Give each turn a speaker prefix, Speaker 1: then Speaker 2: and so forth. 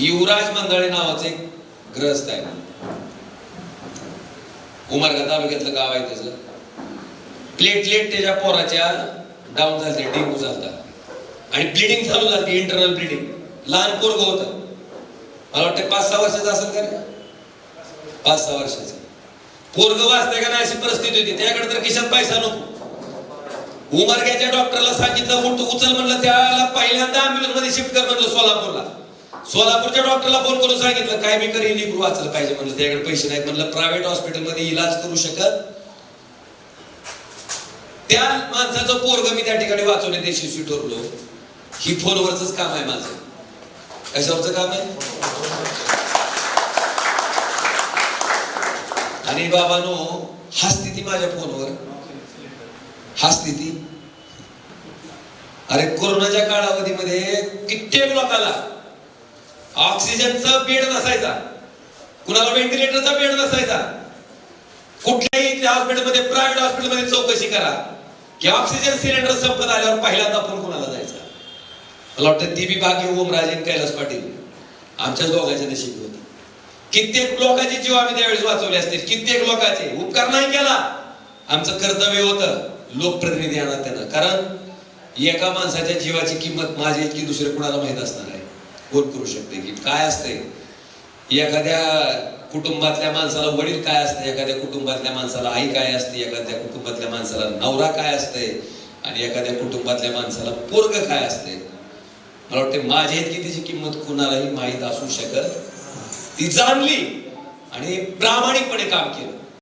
Speaker 1: युवराज मंदाळे नावाचे ग्रहस्थ आहे. उमरगा तालुक्यातलं गाव आहे त्याचं. प्लेटलेट त्याच्या पोराच्या डाऊन झालते डेंगू झालता. आणि ब्लिडिंग चालू झाली इंटरनल ब्लिडिंग लहान पोरग होतं. मला वाटतं पाच सहा वर्षाचं असेल का पाच सहा वर्षाचं. पोरग वाचतंय का नाही अशी परिस्थिती होती. त्याकडे तर किशात पैसा नको. उमरग्याच्या डॉक्टरला सांगितलं उठ उचल म्हणलं त्याला पहिल्यांदा अँब्युलन्समध्ये शिफ्ट कर म्हणलं सोलापूरला. सोलापूरच्या डॉक्टरला फोन करून सांगितलं काय मी करी लिकरू वाचलं पाहिजे म्हणलं त्याकडे पैसे नाहीत. म्हणलं प्रायव्हेट हॉस्पिटलमध्ये इलाज करू शकत? त्या माणसाचं पोरग मी त्या ठिकाणी वाचवण्यात यशस्वी ठरलो ही फोनवरच काम आहे माझं. कशावरच काम आहे? आणि बाबानो हसती ती माझ्या फोनवर हसती ती अरे कोरोनाच्या कालावधीमध्ये कित्येक लोकांना ऑक्सिजनचा बेड नसायचा. कुणाला व्हेंटिलेटरचा बेड नसायचा. कुठल्याही हॉस्पिटलमध्ये प्रायव्हेट हॉस्पिटलमध्ये चौकशी करा. की ऑक्सिजन सिलेंडर संपत आल्यावर पहिल्यांदा फोन कुणाला जायचा? मला वाटतं ती बी बाकी ओमराजेन कैलास पाटील. आमच्याच दोघांच्या नशीब होती. कित्येक लोकांचे जीव आम्ही त्यावेळेस वाचवले असतील. कित्येक लोकांचे. उपकार नाही केला. आमचं कर्तव्य होतं लोकप्रतिनिधी आणा त्यानं. कारण एका माणसाच्या जीवाची किंमत माझी इतकी दुसऱ्या कुणाला माहीत असणार आहे? कोण करू शकते की काय असते एखाद्या कुटुंबातल्या माणसाला वडील काय असते एखाद्या कुटुंबातल्या माणसाला आई काय असते? एखाद्या कुटुंबातल्या माणसाला नवरा काय असते आणि एखाद्या कुटुंबातल्या माणसाला पोरग काय असते मला वाटते माझ्या इतकी तिची किंमत कुणालाही माहीत असू शकत ती जाणली आणि प्रामाणिकपणे काम केलं.